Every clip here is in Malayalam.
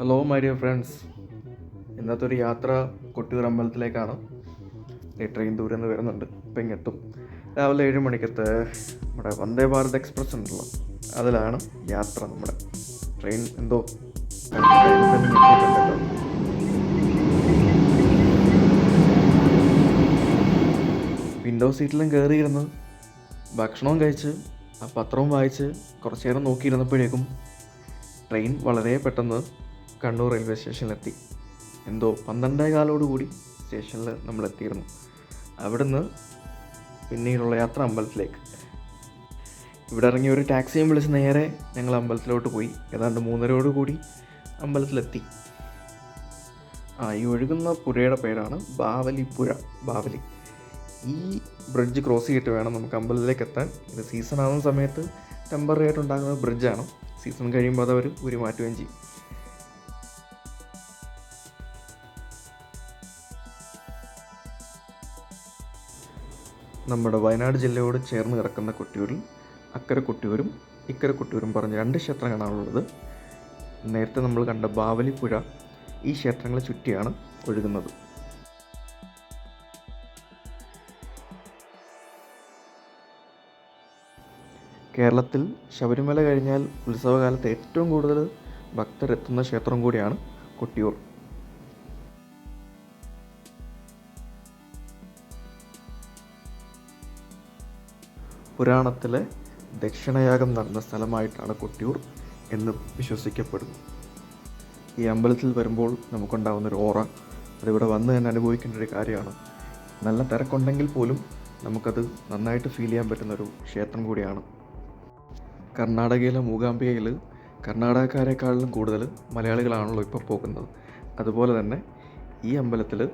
ഹലോ മൈ ഡിയർ ഫ്രണ്ട്സ് ഇന്നത്തെ ഒരു യാത്ര കൊട്ടിയൂർ അമ്പലത്തിലേക്കാണ് ഈ ട്രെയിൻ ദൂരെ നിന്ന് വരുന്നുണ്ട്. ഇപ്പം ഇങ്ങെത്തും. രാവിലെ ഏഴ് മണിക്കത്തെ നമ്മുടെ വന്ദേ ഭാരത് എക്സ്പ്രസ് ഉണ്ടല്ലോ. അതിലാണ് യാത്ര നമ്മുടെ ട്രെയിൻ എന്തോ. വിൻഡോ സീറ്റിലും കയറിയിരുന്ന് ഭക്ഷണവും കഴിച്ച് ആ പത്രവും വായിച്ച് കുറച്ചേരം നോക്കിയിരുന്നപ്പോഴേക്കും ട്രെയിൻ വളരെ പെട്ടെന്ന് കണ്ണൂർ റെയിൽവേ സ്റ്റേഷനിലെത്തി. എന്തോ പന്ത്രണ്ടേ കാലോടുകൂടി സ്റ്റേഷനിൽ നമ്മൾ എത്തിയിരുന്നു അവിടുന്ന് പിന്നീടുള്ള യാത്ര അമ്പലത്തിലേക്ക്. ഇവിടെ ഇറങ്ങി ഒരു ടാക്സിയും വിളിച്ച് നേരെ ഞങ്ങൾ അമ്പലത്തിലോട്ട് പോയി. ഏതാണ്ട് മൂന്നരയോട് കൂടി അമ്പലത്തിലെത്തി. ആ ഈ ഒഴുകുന്ന പുഴയുടെ പേരാണ് ബാവലി പുഴ ബാവലി. ഈ ബ്രിഡ്ജ് ക്രോസ് ചെയ്തിട്ട് വേണം നമുക്ക് അമ്പലത്തിലേക്ക് എത്താൻ. ഇത് സീസൺ ആവുന്ന സമയത്ത് ടെമ്പററി ആയിട്ട് ഉണ്ടാകുന്ന ബ്രിഡ്ജാണ്. സീസൺ കഴിയുമ്പോൾ അത് അവർ ഉരി മാറ്റുകയും ചെയ്യും. നമ്മുടെ വയനാട് ജില്ലയോട് ചേർന്ന് കിടക്കുന്ന കൊട്ടിയൂരിൽ അക്കര കൊട്ടിയൂരും ഇക്കര കൊട്ടിയൂരും പറഞ്ഞ് രണ്ട് ക്ഷേത്രങ്ങളാണുള്ളത്. നേരത്തെ നമ്മൾ കണ്ട ബാവലിപ്പുഴ ഈ ക്ഷേത്രങ്ങളെ ചുറ്റിയാണ് ഒഴുകുന്നത്. കേരളത്തിൽ ശബരിമല കഴിഞ്ഞാൽ ഉത്സവകാലത്ത് ഏറ്റവും കൂടുതൽ ഭക്തരെത്തുന്ന ക്ഷേത്രം കൂടിയാണ് കൊട്ടിയൂർ. പുരാണത്തിലെ ദക്ഷിണയാഗം നടന്ന സ്ഥലമായിട്ടാണ് കൊട്ടിയൂർ എന്ന് വിശ്വസിക്കപ്പെടുന്നു. ഈ അമ്പലത്തിൽ വരുമ്പോൾ നമുക്കുണ്ടാകുന്നൊരു ഓറ അതിവിടെ വന്ന് തന്നെ അനുഭവിക്കേണ്ട ഒരു കാര്യമാണ്. നല്ല തിരക്കുണ്ടെങ്കിൽ പോലും നമുക്കത് നന്നായിട്ട് ഫീൽ ചെയ്യാൻ പറ്റുന്നൊരു ക്ഷേത്രം കൂടിയാണ്. കർണാടകയിലെ മൂകാംബികയിൽ കർണാടകക്കാരെക്കാളിലും കൂടുതൽ മലയാളികളാണല്ലോ ഇപ്പോൾ പോകുന്നത്. അതുപോലെ തന്നെ ഈ അമ്പലത്തിൽ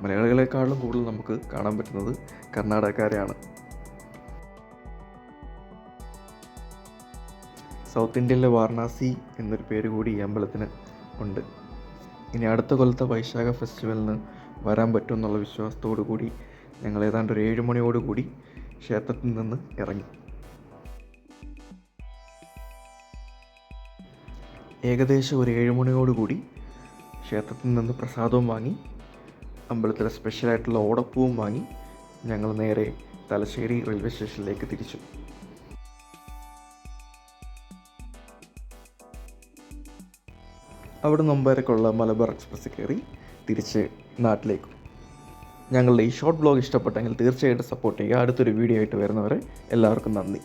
മലയാളികളെക്കാളും കൂടുതൽ നമുക്ക് കാണാൻ പറ്റുന്നത് കർണാടകക്കാരെയാണ്. സൗത്ത് ഇന്ത്യയിലെ വാരണാസി എന്നൊരു പേര് കൂടി ഈ അമ്പലത്തിന് ഉണ്ട്. ഇനി അടുത്ത കൊല്ലത്തെ വൈശാഖ ഫെസ്റ്റിവലിന് വരാൻ പറ്റും എന്നുള്ള വിശ്വാസത്തോടു കൂടി ഞങ്ങൾ ഏതാണ്ട് ഒരു ഏഴ് മണിയോടുകൂടി ക്ഷേത്രത്തിൽ നിന്ന് ഇറങ്ങി. ഏകദേശം ഒരു ഏഴ് മണിയോടുകൂടി ക്ഷേത്രത്തിൽ നിന്ന് പ്രസാദവും വാങ്ങി അമ്പലത്തിലെ സ്പെഷ്യലായിട്ടുള്ള ഓടപ്പൂവും വാങ്ങി ഞങ്ങൾ നേരെ തലശ്ശേരി റെയിൽവേ സ്റ്റേഷനിലേക്ക് തിരിച്ചു. അവിടെ മുമ്പേരക്കുള്ള മലബാർ എക്സ്പ്രസ് കയറി തിരിച്ച് നാട്ടിലേക്കും. ഞങ്ങളുടെ ഈ ഷോർട്ട് ബ്ലോഗ് ഇഷ്ടപ്പെട്ടെങ്കിൽ തീർച്ചയായിട്ടും സപ്പോർട്ട് ചെയ്യുക. അടുത്തൊരു വീഡിയോ ആയിട്ട് വരുന്നവരെ എല്ലാവർക്കും നന്ദി.